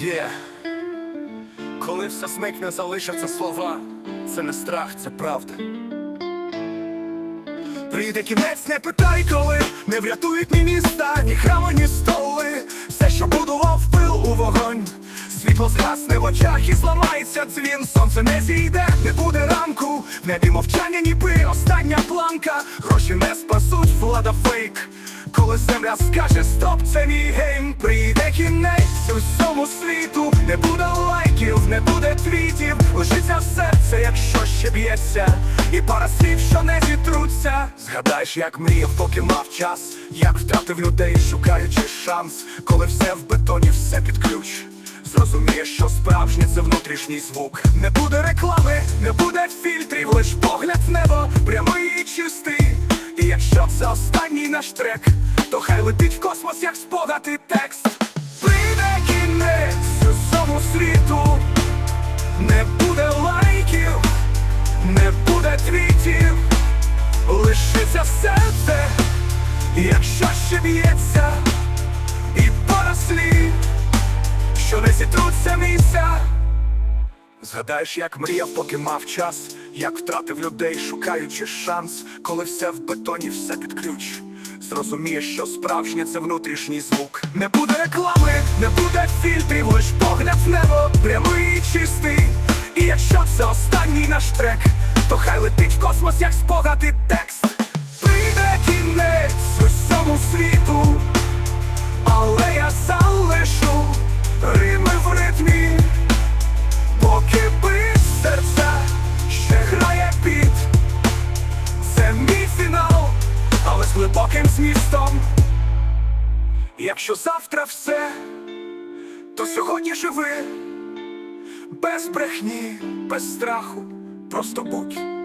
Є. Коли все зникне, залишаться слова. Це не страх, це правда. Прийде кінець, не питай коли, не врятують ні міста, ні храми, ні столи. Все, що будував пил у вогонь. Світло згасне в очах і зламається дзвін. Сонце не зійде, не буде ранку. В небі мовчання, ніби остання планка. Гроші не спасуть, влада фейк. Коли земля скаже стоп, це мій гейм. Кінець усьому світу. Не буде лайків, не буде твітів. Лишиться серце, якщо ще б'ється. І пара слів, що не зітруться. Згадаєш, як мріяв, поки мав час, як втратив людей, шукаючи шанс, коли все в бетоні, все під ключ. Зрозумієш, що справжнє це внутрішній звук. Не буде реклами, не буде фільтрів, лиш погляд в небо, прямий і чистий. І якщо це останній наш трек, то хай летить в космос, як спогад і текст. Не буде лайків, не буде твітів, лишиться серце, якщо ще б'ється, і пара що не зітруться місця. Згадаєш, як мріяв, поки мав час, як втратив людей, шукаючи шанс, коли все в бетоні, все під ключ. Зрозумієш, що справжнє це внутрішній звук. Не буде реклами, не буде фільтрів, лиш погляд в небо, прямий чистий. І якщо це останній наш трек, то хай летить в космос, як спогад і текст. Прийде кінець усьому світу, але я залишу рими в ритмі, поки бить серця ще грає піт. Це мій фінал, але з глибоким змістом. Якщо завтра все, то сьогодні живи, без брехні, без страху, просто будь.